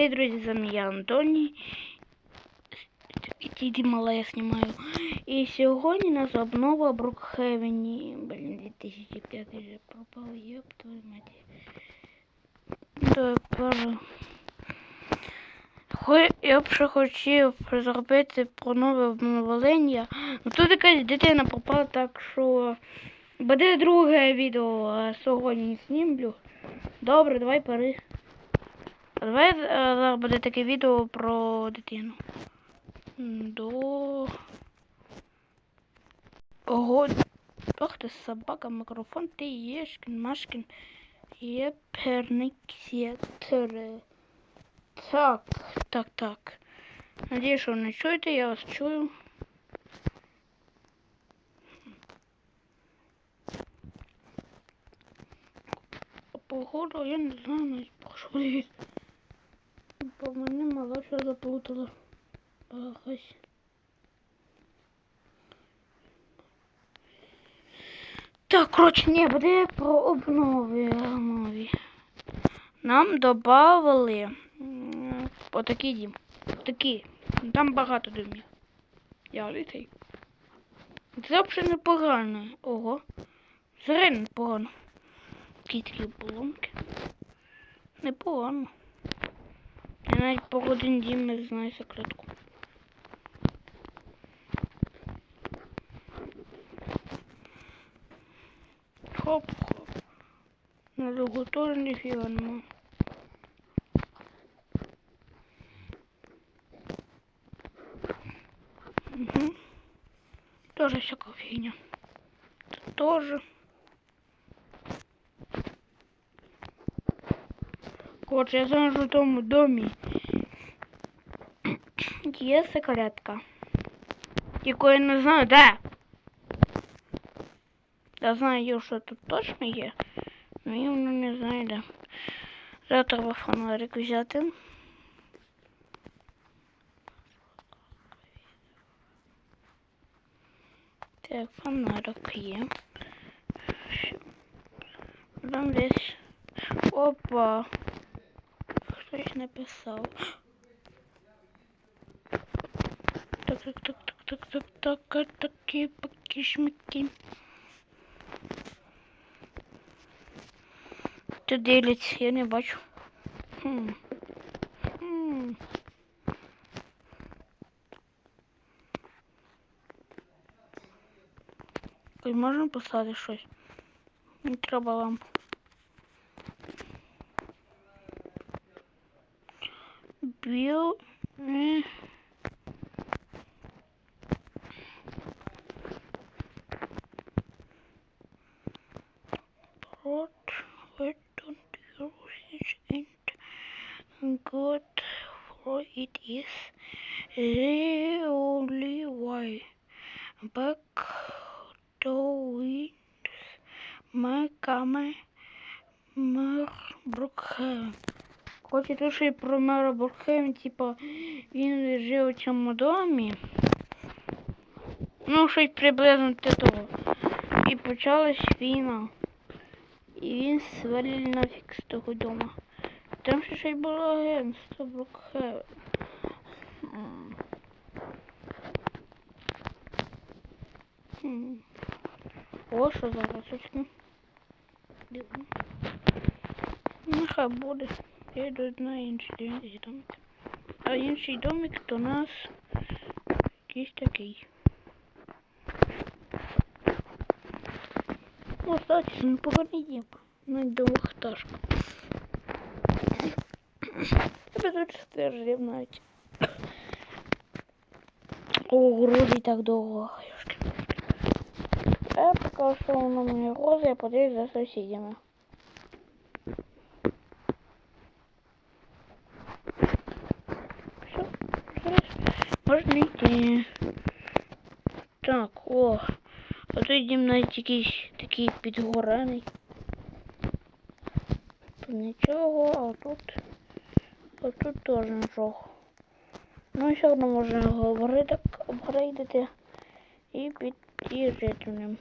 Привіт, друзі, з вами я Антоній. Тіді мала я знімаю. І сьогодні нас обнова Брукхевені. Блін, 2005 вже пропав, єп, твою мать. Хо- Я б ще хотів зробити про нове обновлення. Ну тут якась дитина попала, так що буде друге відео а сьогодні знімлю. Добре, давай пари. А Давай е, зараз буде таке відео про дитину. До. Ого. Ох ти собака, мікрофон, ти єшкін, машкін. Є перниксітери. Так, так, так. Надіюсь, що ви не чуєте, я вас чую. Походу, я не знаю, навіть про Бо мене мала що заплутала. Багась. Так, коротше, ні, буде про обнови нові. Нам додали отакий дім. Отакий. Там багато домів. Я літий. Це взагалі непогано. Ого. Взагалі непогано. Такі такі поломки. Непогано. Я навіть по один дім не знаю секретку. Хоп-хоп. На другу тоже нифига нема. Угу. Тоже всякая фигня. Тут тоже. Короче, я знаю, що в тому домі є секретка. Яку я не знаю, де. Я знаю, що тут точно є. Ну я воно не знаю, де. Зараз треба фонарик взяти. Так, фонарик є. Там десь. Опа. Хтось написав. Так, так, так, так, так, так, так, такі пакішмики. Хто дивиться, я не бачу. Хм. Хм. Можна писати щось? Не треба лампу. yapıyor. Hmm. But why don't you research and good for it is the only way back to wind my camera Brookhaven. Брукхем. Хоче тут ще й про мера Брукхем, типа він жив у цьому домі. Ну, щось приблизно до того. І почалась війна. І він свалив нафіг з того дома. Там ще ще й було агентство Брукхевен. О, що за росочки? Нехай буде. Йду на інший домик. А інший домик у нас якийсь такий. Ну, кстати, це непоганий дім. Навіть двохтажка. Тебе тут теж жив навіть. О, груді так довго. Я поки що на мені рози, я подивлюсь за сусідями. Все, зараз можна йти. Так, о. Тут дім навіть якийсь такий підгорений. Тут нічого, а тут. А тут теж нічого. Ну, все одно можна говорити, апгрейдити і піти жити в ньому.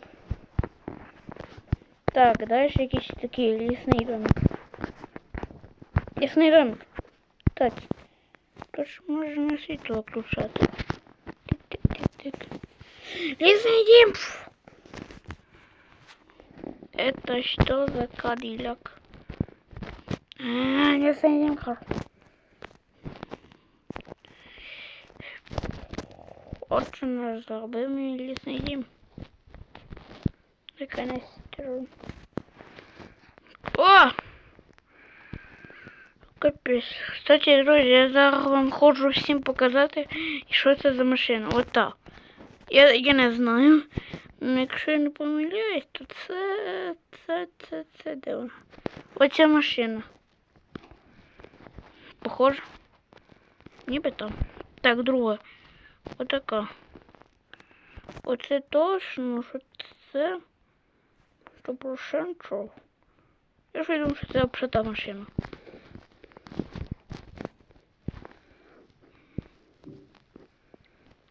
Так, далі якийсь такий лісний домик. Лісний домик. Кстати, тож можна світло включати. Тик-тик-тик-тик. Лісний дім! Это что за кадиллак? А, лісний дім. хорошо. Отже, наш зробив лісний дім. Виконайся. О! Капець. Кстати, друзі, я зараз вам хочу всім показати, що це за машина. От так. Я, я не знаю. Якщо я не помиляюсь, то це. це, це, це де вона? Оця машина. Похоже. Ніби там. Так, друга. Отака. Оце точно, що це. Сто процентів. Я ж думаю, що це взагалі та машина.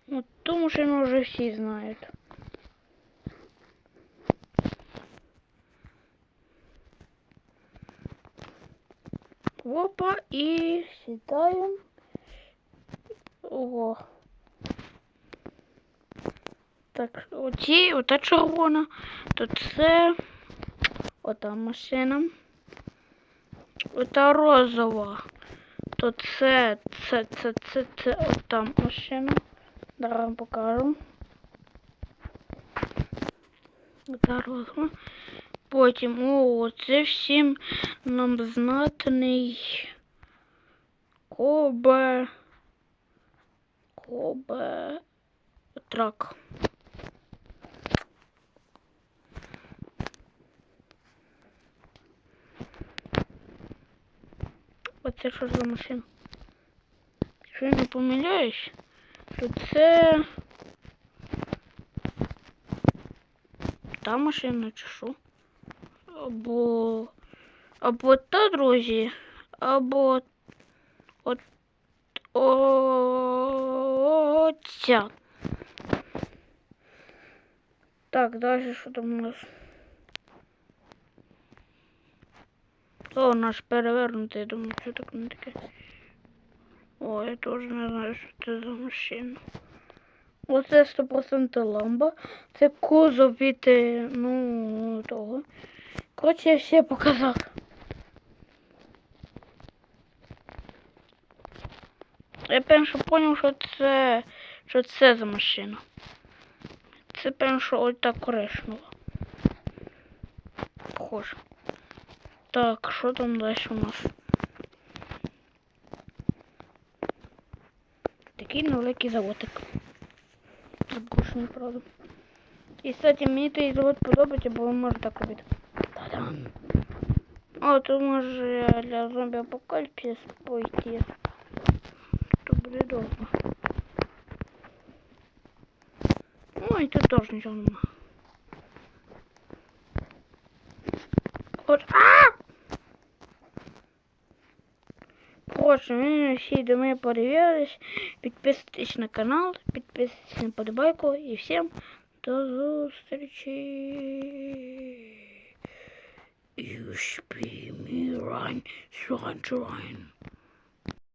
Ну, ту машину вже всі знають. І сідаємо. Ого. Так, оці, ота червона, то це ота машина. Ота розова. То це, це, це, це, це ота машина. Зараз вам покажу. Ота розова. Потім, о, це всім нам знатний Кобе. Кобе. Трак. Оце що за машина? Якщо я не помиляюсь, то це та машина чи що? Або або та, друзі, або от оця. Так, далі що там у нас? О, наш перевернутий, я думаю, що так не таке. О, я теж не знаю, що це за машина. Оце 100% ламба. Це кузов від, е, ну, того. Коротше, я все показав. Я що поняв, що це, що це за машина. Це що ось так коричнева. Похоже. Так, що там далі у нас? Такий невеликий заводик. Забушений, правда. І, кстати, мені той завод подобається, бо він може так робити. Та-дам! О, тут може для зомбі апокаліпсис пойти. То буде довго. Ну, і тут теж нічого нема. От, а! Коротше, ми всі до мене подивились. Підписуйтесь на канал, підписуйтесь на подобайку і всім до зустрічі. You speak me run, run, run.